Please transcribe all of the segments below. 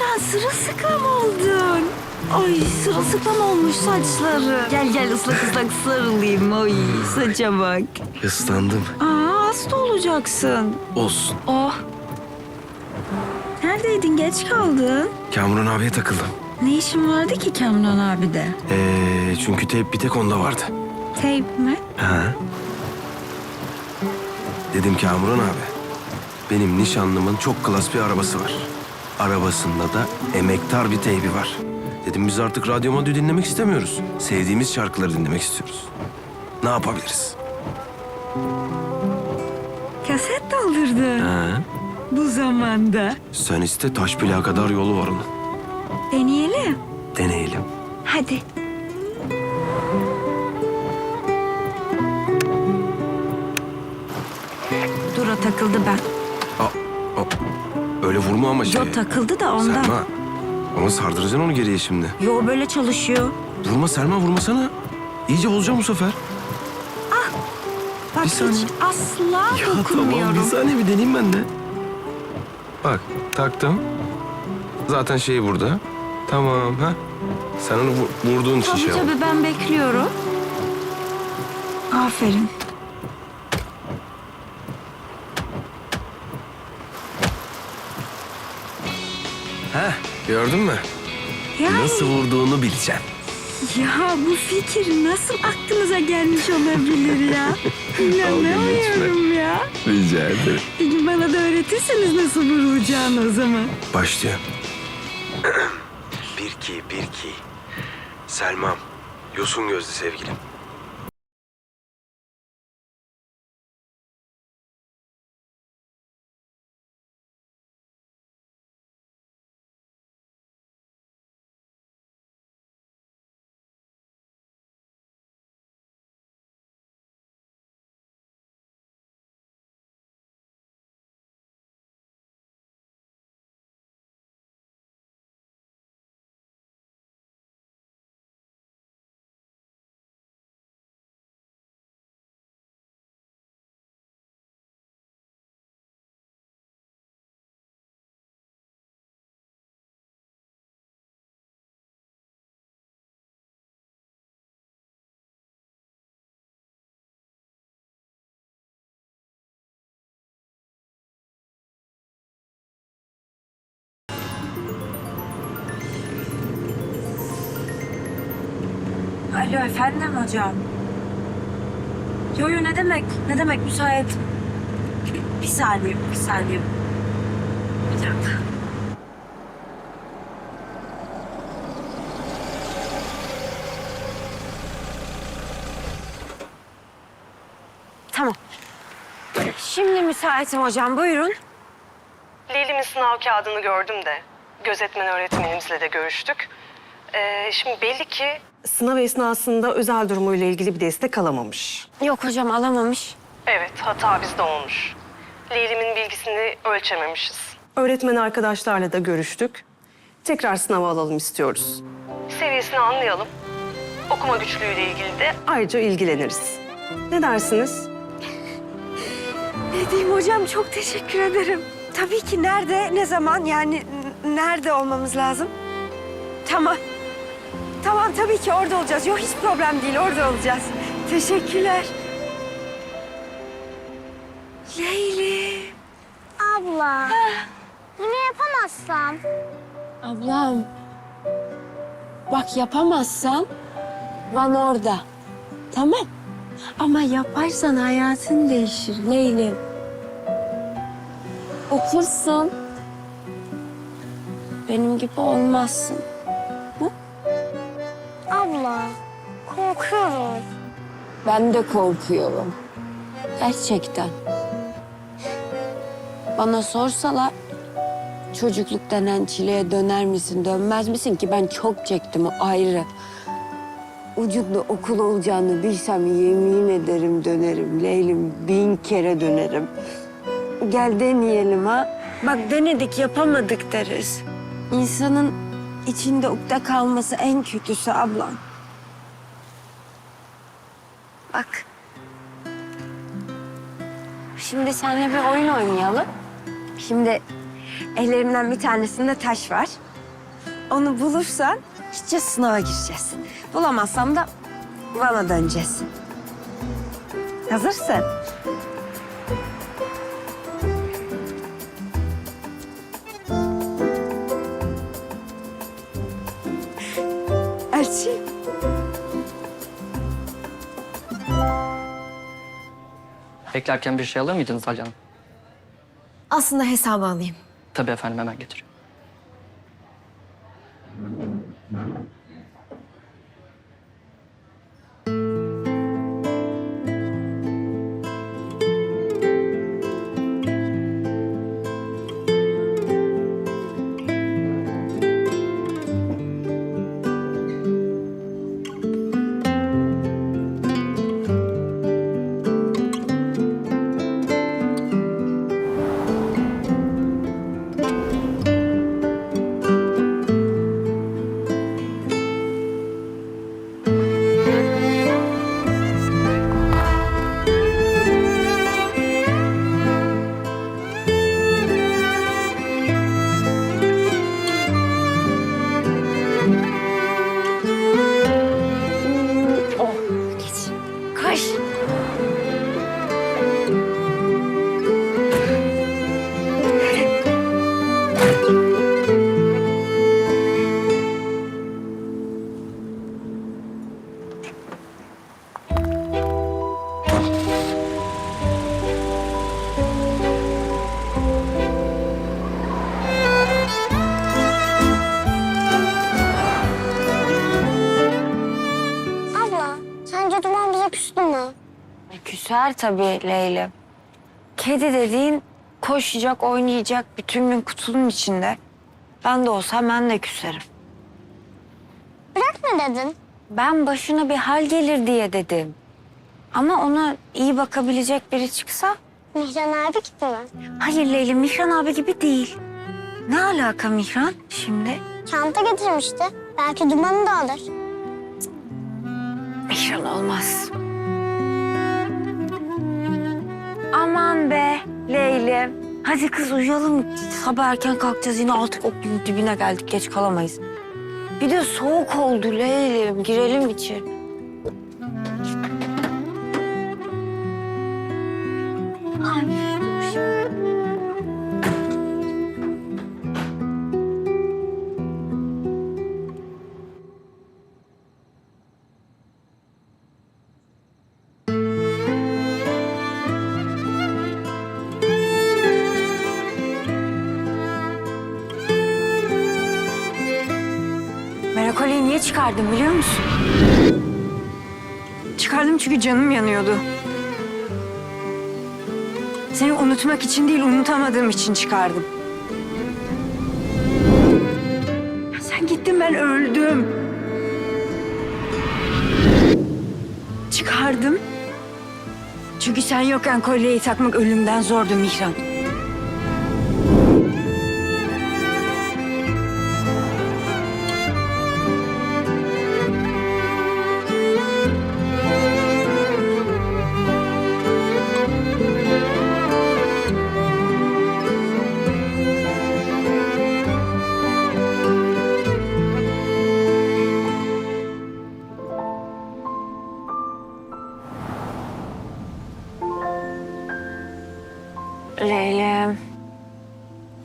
Zehra sırılsıklam oldun. Ay sırılsıklam olmuş saçları. Gel gel ıslak ıslak sarılayım. Ay saça bak. Islandım. Aa hasta olacaksın. Olsun. Oh. Neredeydin geç kaldın. Kamuran abiye takıldım. Ne işin vardı ki Kamran abi de? Ee, çünkü teyp bir tek onda vardı. Teyp mi? Ha? Dedim Kamuran abi. Benim nişanlımın çok klas bir arabası var. Arabasında da emektar bir teybi var. Dedim biz artık radyo madyo dinlemek istemiyoruz. Sevdiğimiz şarkıları dinlemek istiyoruz. Ne yapabiliriz? Kaset doldurdu. Ha? Bu zamanda. Sen iste taş plağa kadar yolu var onun. Deneyelim. Deneyelim. Hadi. Dura takıldı ben. Öyle vurma ama şey. Yo takıldı da ondan. Selma. Ama sardıracaksın onu geriye şimdi. Yo böyle çalışıyor. Vurma Selma vurmasana. İyice bozacağım bu sefer. Bak Bir hiç saniye. asla Ya dokunmuyorum. tamam bir saniye bir deneyeyim ben de. Bak taktım. Zaten şey burada. Tamam ha. Sen onu vu- vurduğun için Tabii şey oldu. tabii ben bekliyorum. Aferin. Gördün mü? Yani Nasıl vurduğunu bileceksin. ya bu fikir nasıl aklınıza gelmiş olabilir ya? İnanamıyorum ya. Rica ederim. Bir gün bana da öğretirseniz nasıl vurulacağını o zaman. Başlıyor. bir ki, bir ki. Selmam, yosun gözlü sevgilim. Alo efendim hocam. Yo yo ne demek? Ne demek müsait? Bir, saniye, bir saniye. Bir dakika. Tamam. Şimdi müsaitim hocam. Buyurun. Leylim'in sınav kağıdını gördüm de gözetmen öğretmenimizle de görüştük. Ee, şimdi belli ki sınav esnasında özel durumuyla ilgili bir destek alamamış. Yok hocam alamamış. Evet, hata bizde olmuş. Leylim'in bilgisini ölçememişiz. Öğretmen arkadaşlarla da görüştük. Tekrar sınava alalım istiyoruz. Seviyesini anlayalım. Okuma güçlüğüyle ilgili de ayrıca ilgileniriz. Ne dersiniz? Ne diyeyim hocam çok teşekkür ederim. Tabii ki nerede, ne zaman yani n- nerede olmamız lazım? Tamam. Tamam tabii ki orada olacağız. Yok hiç problem değil orada olacağız. Teşekkürler. Leyli. Abla. Bunu yapamazsam. Ablam. Bak yapamazsan Van orada. Tamam. Ama yaparsan hayatın değişir Leylim. Okursun. Benim gibi olmazsın. Ben de korkuyorum. Gerçekten. Bana sorsalar çocukluk denen çileye döner misin, dönmez misin ki ben çok çektim o ayrı. Ucunda okul olacağını bilsem yemin ederim dönerim Leylim. Bin kere dönerim. Gel deneyelim ha. Bak denedik yapamadık deriz. İnsanın içinde ukde kalması en kötüsü ablam. Bak. Şimdi seninle bir oyun oynayalım. Şimdi Ellerimden bir tanesinde taş var. Onu bulursan işte sınava gireceğiz. Bulamazsam da bana döneceğiz. Hazırsın. Açayım. Beklerken bir şey alır mıydınız Halil Hanım? Aslında hesabı alayım. Tabii efendim hemen getiriyorum. Tabii Leyla. Kedi dediğin koşacak, oynayacak bütün gün kutunun içinde. Ben de olsam ben de küserim. Bırakma dedin. Ben başına bir hal gelir diye dedim. Ama ona iyi bakabilecek biri çıksa... Mihran abi gitti mi? Hayır Leyla, Mihran abi gibi değil. Ne alaka Mihran şimdi? Çanta getirmişti. Belki Duman'ı da alır. Mihran olmaz. Aman be Leyli. Hadi kız uyuyalım. Sabah erken kalkacağız yine artık okulun dibine geldik. Geç kalamayız. Bir de soğuk oldu Leylim. Girelim içeri. Merakoli'yi çıkardım biliyor musun? Çıkardım çünkü canım yanıyordu. Seni unutmak için değil, unutamadığım için çıkardım. Sen gittin, ben öldüm. Çıkardım. Çünkü sen yokken kolyeyi takmak ölümden zordu Mihran.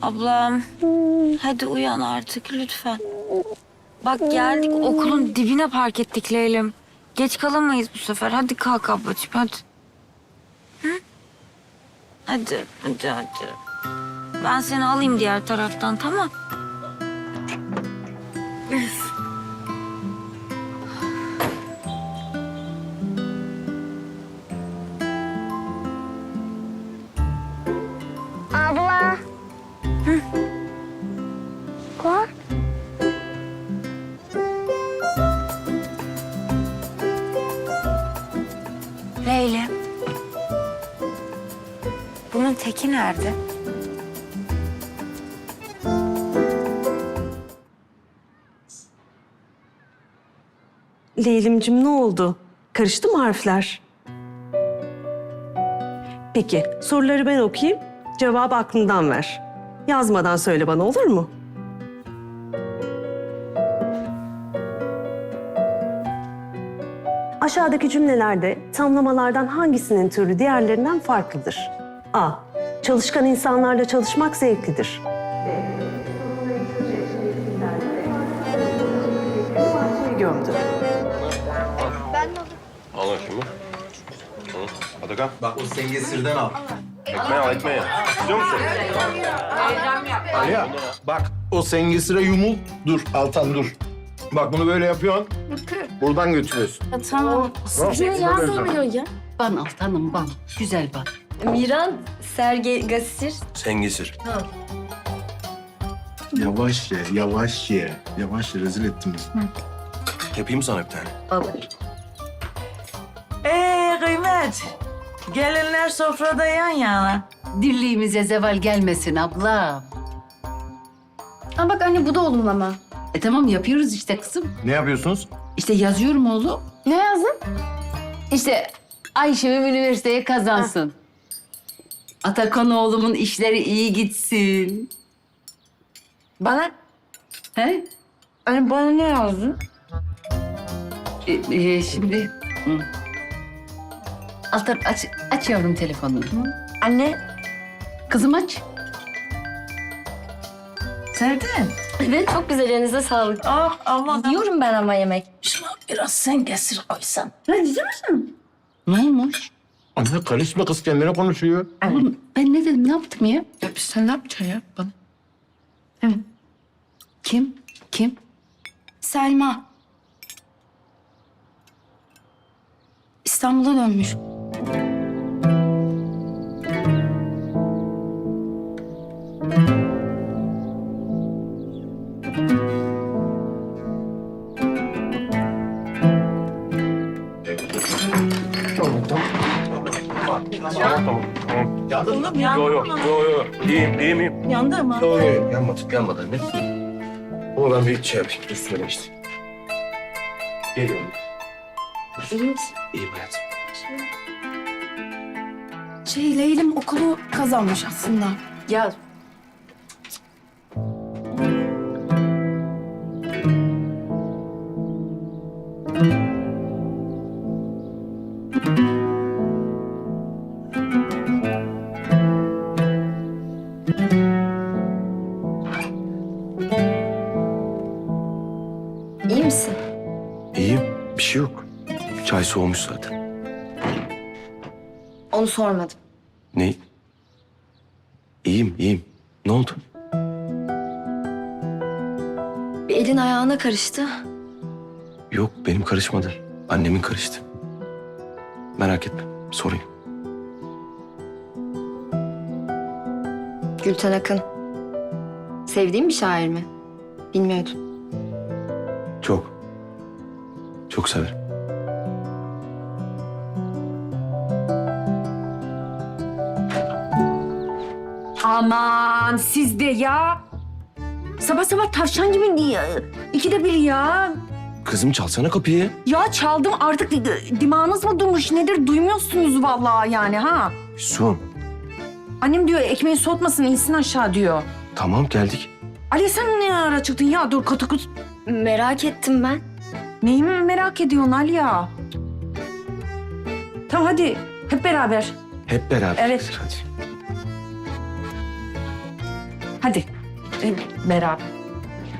Ablam. Hadi uyan artık lütfen. Bak geldik okulun dibine park ettik Leylim. Geç kalamayız bu sefer. Hadi kalk ablacığım hadi. Hı? Hadi hadi hadi. Ben seni alayım diğer taraftan tamam. Teki nerede? Leylimcim ne oldu? Karıştı mı harfler? Peki soruları ben okuyayım. Cevabı aklından ver. Yazmadan söyle bana olur mu? Aşağıdaki cümlelerde tamlamalardan hangisinin türü diğerlerinden farklıdır? A. Çalışkan insanlarla çalışmak zevklidir. Gömdü. Al şimdi. Hadi kal. Bak o sengesirden al. Ekmeği al ekmeği. İstiyor musun? Ya bak o sengesire yumul. Dur Altan dur. Bak bunu böyle yapıyorsun. Buradan götürüyorsun. Tamam. ya. Ban Altan'ım ban. Güzel ban. Miran, Serge, Gasir. Sengisir. Yavaş ye, yavaş ye. Yavaş ye, rezil bizi. Yapayım sana bir tane. Ee kıymet. Gelinler sofrada yan yana. Dirliğimize zeval gelmesin abla. Aa bak anne bu da olumlama. E tamam yapıyoruz işte kızım. Ne yapıyorsunuz? İşte yazıyorum oğlum. Ne yazdın? İşte Ayşem'im üniversiteye kazansın. Atakan oğlumun işleri iyi gitsin. Bana? He? Anne bana ne yazdın? E, e, şimdi... Hı. Altan aç, aç yavrum telefonunu. Anne. Kızım aç. Serdin. Evet çok güzel elinize sağlık. Ah aman. Yiyorum ben ama yemek. Şuna biraz sen kesir koysan. Ne olmuş? Anne karışma kız kendine konuşuyor. Oğlum ben ne dedim ne yaptım ya? Ya biz sen ne yapacaksın ya bana? Kim? Kim? Selma. İstanbul'a dönmüş. Yandı Yo yo mı? yo yo. İyiyim iyiyim iyiyim. Yandı mı? Yo yo yo. Yanmadı yanmadı anne. Ama ben bir şey yapayım. Dur söyle işte. Geliyorum. İyi misin? İyiyim hayatım. Şey Leylim okulu kazanmış aslında. Ya sormadım. Ne? İyiyim iyiyim. Ne oldu? Bir elin ayağına karıştı. Yok benim karışmadı. Annemin karıştı. Merak etme. Sorayım. Gülten Akın. Sevdiğin bir şair mi? Bilmiyordum. Çok. Çok severim. Aman siz de ya. Sabah sabah tavşan gibi niye? İkide bir ya. Kızım çalsana kapıyı. Ya çaldım artık di- dimağınız mı durmuş nedir duymuyorsunuz vallahi yani ha. Sun. Annem diyor ekmeği soğutmasın insin aşağı diyor. Tamam geldik. Ali sen ne ara çıktın ya dur katı kut. Merak ettim ben. Neyi mi merak ediyorsun Ali ya? Tamam hadi hep beraber. Hep beraber. Evet. Hadi. Hadi. Hep beraber.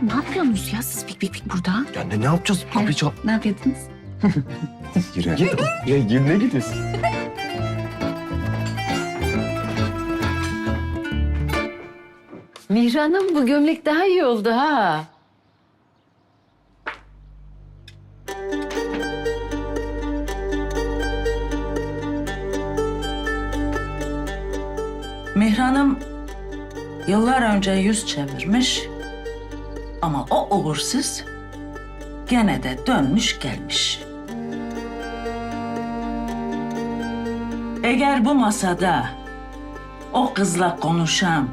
Ne yapıyorsunuz ya siz bik bik bik burada? Ya ne, ne yapacağız? Kapıyı çal. Ne yapıyordunuz? Gir. Gir. Ya gir ne gidiyorsun? Mihran'ım bu gömlek daha iyi oldu ha. Yıllar önce yüz çevirmiş. Ama o uğursuz gene de dönmüş gelmiş. Eğer bu masada o kızla konuşan,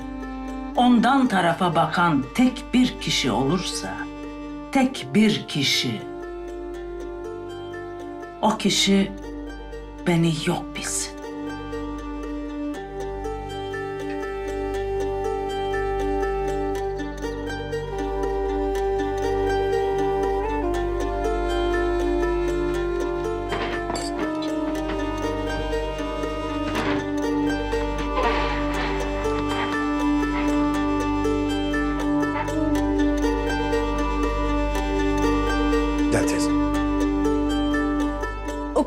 ondan tarafa bakan tek bir kişi olursa, tek bir kişi, o kişi beni yok bilsin.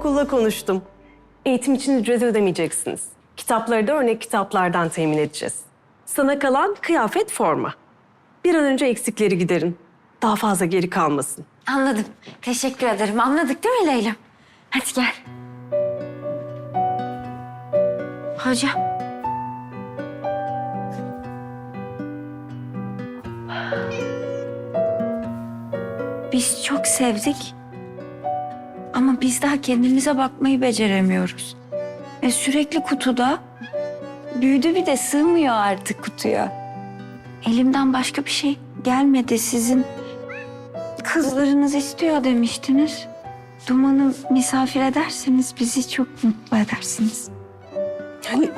Okulla konuştum. Eğitim için ücret ödemeyeceksiniz. Kitapları da örnek kitaplardan temin edeceğiz. Sana kalan kıyafet forma. Bir an önce eksikleri giderin. Daha fazla geri kalmasın. Anladım. Teşekkür ederim. Anladık değil mi Leyla? Hadi gel. Hocam. Biz çok sevdik. Ama biz daha kendimize bakmayı beceremiyoruz. E sürekli kutuda. Büyüdü bir de sığmıyor artık kutuya. Elimden başka bir şey gelmedi sizin. Kızlarınız istiyor demiştiniz. Duman'ı misafir ederseniz bizi çok mutlu edersiniz. Yani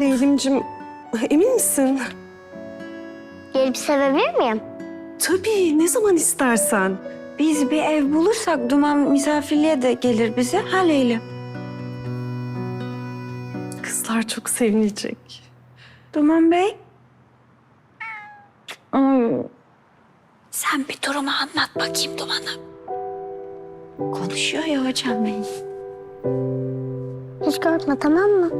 Leylimcim emin misin? Gelip sevebilir miyim? Tabii ne zaman istersen. Biz bir ev bulursak Duman misafirliğe de gelir bize. Ha Leyla? Kızlar çok sevinecek. Duman Bey? Ay. Sen bir durumu anlat bakayım Duman'a. Konuşuyor ya hocam benim. Hiç korkma tamam mı?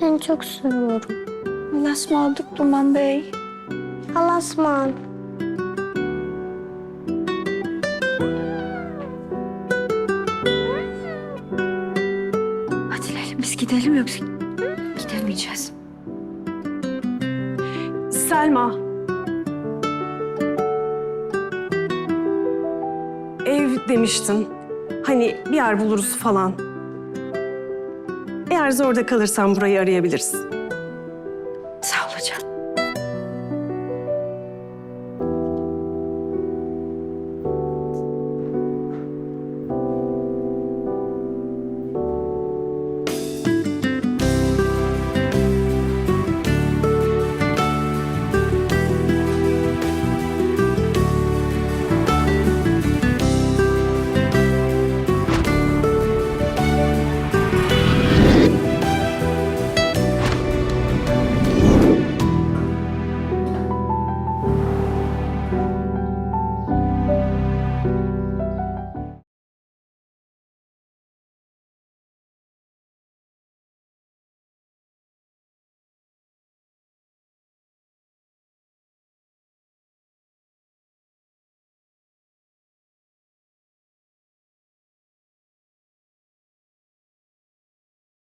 Seni çok seviyorum. Allah'a ısmarladık Duman Bey. Allah'a ısmarladık. Gidelim yoksa gidemeyeceğiz. Selma. Ev demiştin. Hani bir yer buluruz falan. Eğer zorda kalırsan burayı hocam.